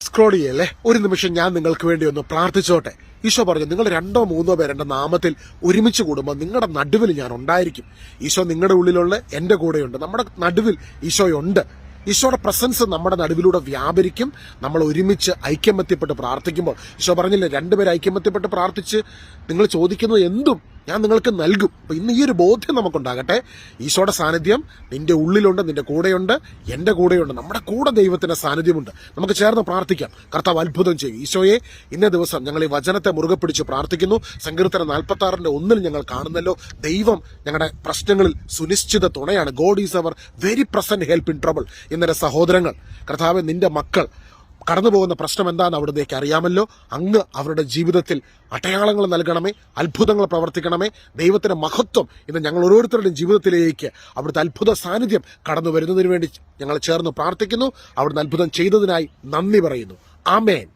Scroll ചെയ്യല്ലേ? ഒരു നിമിഷം ഞാൻ നിങ്ങൾക്ക് വേണ്ടി ഒന്ന് പ്രാർത്ഥിച്ചോട്ടെ. ഈശോ പറഞ്ഞു നിങ്ങൾ രണ്ടോ മൂന്നോ പേർ എന്റെ നാമത്തിൽ ഒരുമിച്ച് കൂടുമ്പോൾ നിങ്ങളുടെ നടുവിൽ ഞാൻ ഉണ്ടായിരിക്കും. ഈശോ നിങ്ങളുടെ ഉള്ളിലുള്ള എന്റെ കൂടെയുണ്ട്. നമ്മുടെ നടുവിൽ ഈശോയുണ്ട് ഈശോയുടെ പ്രസൻസ് നമ്മുടെ നടുവിലൂടെ വ്യാപരിക്കും. നമ്മൾ ഒരുമിച്ച് ഐക്യമത്യപ്പെട്ട് പ്രാർത്ഥിക്കുമ്പോൾ. ഈശോ പറഞ്ഞില്ലേ രണ്ടുപേർ ഐക്യമത്യപ്പെട്ട് പ്രാർത്ഥിച്ച് നിങ്ങൾ ചോദിക്കുന്നത് എന്തും ഞാൻ നിങ്ങൾക്ക് നൽകും. അപ്പം ഇന്ന് ഈ ഒരു ബോധ്യം നമുക്കുണ്ടാകട്ടെ. ഈശോയുടെ സാന്നിധ്യം നിന്റെ ഉള്ളിലുണ്ട് നിന്റെ കൂടെയുണ്ട് എന്റെ കൂടെയുണ്ട് നമ്മുടെ കൂടെ ദൈവത്തിന്റെ സാന്നിധ്യമുണ്ട്. നമുക്ക് ചേർന്ന് പ്രാർത്ഥിക്കാം. കർത്താവ് അത്ഭുതം ചെയ്യും. ഈശോയെ ഇന്നേ ദിവസം ഞങ്ങൾ ഈ വചനത്തെ മുറുകെ പിടിച്ച് പ്രാർത്ഥിക്കുന്നു. സങ്കീർത്തന നാൽപ്പത്തി ആറിന്റെ ഒന്നിൽ ഞങ്ങൾ കാണുന്നല്ലോ. ദൈവം ഞങ്ങളുടെ പ്രശ്നങ്ങളിൽ സുനിശ്ചിത തുണയാണ്. God is our very present help in trouble ഇന്നലെ സഹോദരങ്ങൾ കർത്താവ് നിന്റെ മക്കൾ കടന്നു പോകുന്ന പ്രശ്നം എന്താണെന്ന് അവിടുന്നേക്ക് അറിയാമല്ലോ. അങ്ങ് അവരുടെ ജീവിതത്തിൽ അടയാളങ്ങൾ നൽകണമേ അത്ഭുതങ്ങൾ പ്രവർത്തിക്കണമേ. ദൈവത്തിന്റെ മഹത്വം ഇന്ന് ഞങ്ങൾ ഓരോരുത്തരുടെയും ജീവിതത്തിലേക്ക് അവിടുത്തെ അത്ഭുത സാന്നിധ്യം കടന്നു വരുന്നതിന് വേണ്ടി ഞങ്ങൾ ചേർന്ന് പ്രാർത്ഥിക്കുന്നു. അവിടുന്ന് അത്ഭുതം ചെയ്തതിനായി നന്ദി പറയുന്നു. ആമേൻ.